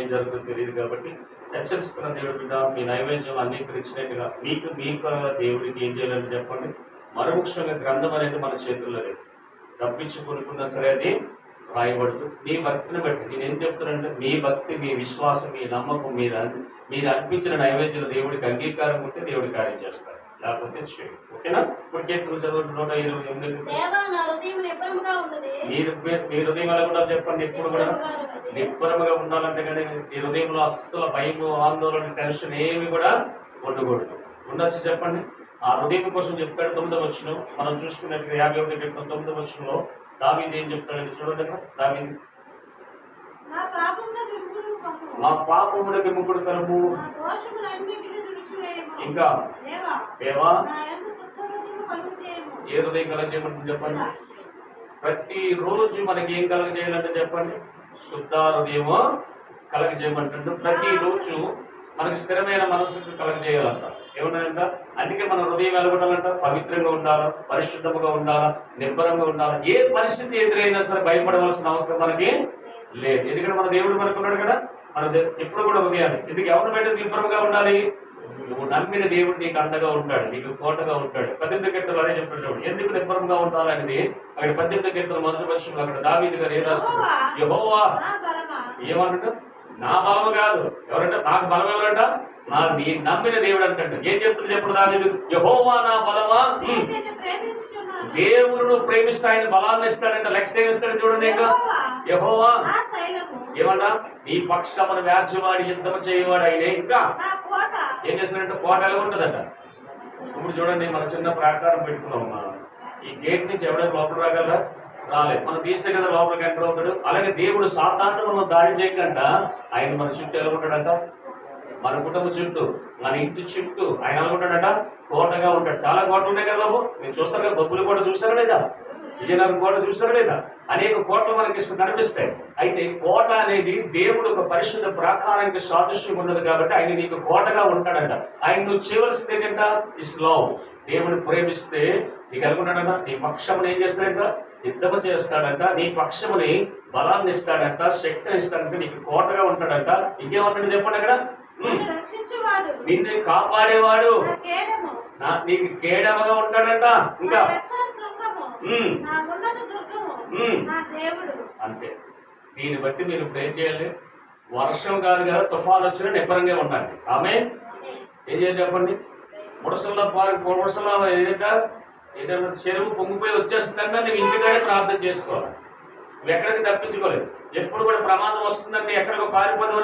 ఏం జరుగుతుందో తెలియదు కాబట్టి హెచ్చరిస్తున్న దేవుడి మీద మీ నైవేద్యం అంగీకరించినట్టుగా మీకు మీకు దేవుడికి ఏం చేయాలని చెప్పండి. మరముఖ్యంగా గ్రంథం అనేది మన చేతుల్లో లేదు. తప్పించి కొనుక్కున్నా సరే అది రాయబడుతూ మీ భక్తిని బట్టి నేను ఏం చెప్తున్నానంటే మీ భక్తి మీ విశ్వాసం మీ నమ్మకం మీరు మీరు అర్పించిన నైవేద్యం దేవుడికి అంగీకారం ఉంటే దేవుడి కార్యం చేస్తారు. లేకపోతే చేయండి ఓకేనా? ఇప్పుడు కీర్తన చదువు నూట ఇరవై ఎనిమిది మీరు మీ హృదయం ఉండాలి చెప్పండి ఎప్పుడు కూడా. నిబ్బరముగా ఉండాలంటే కానీ ఈ హృదయంలో అస్సలు భయము ఆందోళన టెన్షన్ ఏమి కూడా ఉండకూడదు. ఉండొచ్చు చెప్పండి. ఆ హృదయం కోసం చెప్తాడు తొమ్మిదవ వచ్చిన మనం చూసుకున్నట్టు యాభై ఒకటి కీర్తన తొమ్మిదవ వచ్చినలో దావీది ఏం చెప్తాడంటే చూడండి దావీది. మా పాపములకి నా దోషములన్నిటినీ తుడిచివేయము. ఇంకా దేవా ఏ హృదయం కలగజేయమంటుంది చెప్పండి? ప్రతి రోజు మనకి ఏం కలగజేయాలంటే చెప్పండి? శుద్ధ హృదయమో కలగజేయమంటుంటే ప్రతి రోజు మనకి స్థిరమైన మనసుకు కలగజేయాలంట ఏమన్నాయంట అందుకే మన హృదయం ఎలా పవిత్రంగా ఉండాలా? పరిశుద్ధముగా ఉండాలా? నిర్భరంగా ఉండాలా? ఏ పరిస్థితి ఎదురైనా సరే భయపడవలసిన అవసరం మనకి లేదు. ఎందుకంటే మన దేవుడు మనకు ఉన్నాడు కదా. మన దే- ఎప్పుడు కూడా ఉదయాన్ని. ఎందుకు? ఎవరిని బయట నిర్భరంగా ఉండాలి? నువ్వు నమ్మిన దేవుడు నీకు అండగా ఉంటాడు నీకు కోటగా ఉంటాడు. పద్దెనిమిది గంటలు అదే చెప్పాడు చూడు ఎందుకు నిబ్బరంగా ఉండాలనేది అక్కడ పద్దెనిమిది గంటలు మొదటి వర్షంలో అక్కడ దావీది గారు ఏం రాసుకుంటారు యహోవా నా బలమా? ఏమంట నా బలము కాదు. ఎవరంట? నాకు బలం ఎవరంట? నా నీ నమ్మిన దేవుడు అంటాడు. ఏం చెప్తుంది చెప్పడు దావీదు? యహోవా నా బలమా. దేవుడు ప్రేమిస్తే ఆయన బలాన్ని ఇస్తాడంట. లెక్స్ ఏమి ఇస్తాడు చూడండి ఇంకా. యహోవా ఏమన్నా నీ పక్షమున వ్యాజ్యవాడి యుద్ధము చేయవాడు అయినే ఇంకా. ఏం చేస్తారంటే కోట ఎలా ఉంటుందట. ఇప్పుడు చూడండి మన చిన్న ప్రాకారం పెట్టుకున్నాం మనం. ఈ గేట్ నుంచి ఎవడైనా లోపల రాగలరా? రాలేదు. మనం తీస్తే కదా లోపలికి ఎంటర్ అవుతాడు. అలాగే దేవుడు సాధారణ మనం దాడి చేయకుండా ఆయన మన చుట్టూ ఎలా ఉంటాడంట? మన కుటుంబ చుట్టూ మన ఇంటి చుట్టూ ఆయన ఎలా ఉంటాడంట? కోటగా ఉంటాడు. చాలా కోటలు ఉన్నాయి కదా బాబు. మీరు చూస్తారు కదా బొబ్బులు కూడా చూస్తారా లేదా? విజయనగరం కోట చూస్తారా లేదా? అనేక కోటలు మనకి కనిపిస్తాయి. అయితే కోట అనేది దేవుడు ఒక పరిశుద్ధ ప్రాకారానికి సాదృశ్యం ఉన్నది కాబట్టి ఆయన నీకు కోటగా ఉంటాడంట. ఆయన నువ్వు చేయవలసింది ఏంటంట? ఇస్ లవ్ దేవుని ప్రేమిస్తే నీకు అనుకుంటాడంట నీ పక్షముని ఏం చేస్తాడంట? యుద్ధము చేస్తాడంట. నీ పక్షముని బలాన్ని ఇస్తాడంట. శక్తిని ఇస్తాడంట. నీకు కోటగా ఉంటాడంట. ఇంకేమంటాడు చెప్పండి అక్కడ. నన్ను కాపాడేవాడు. నీకు కేడమగా ఉంటాడంట. ఇంకా అంతే. దీన్ని బట్టి మీరు ఏం చేయాలి? వర్షం కాదు కదా తుఫాన్ వచ్చినా నిబ్బరంగా ఉండండి. ఆమె ఏం చేయాలి చెప్పండి? ముడసల్లో పారి ముడసల్లో ఏదంట ఏదైనా చెరువు పొంగిపోయి వచ్చేస్తుందంటే నువ్వు ఇంటికాడే ప్రార్థన చేసుకోవాలి. నువ్వు ఎక్కడికి తప్పించుకోలేదు. ఎప్పుడు కూడా ప్రమాదం వస్తుందంటే ఎక్కడికో పారిపోదామని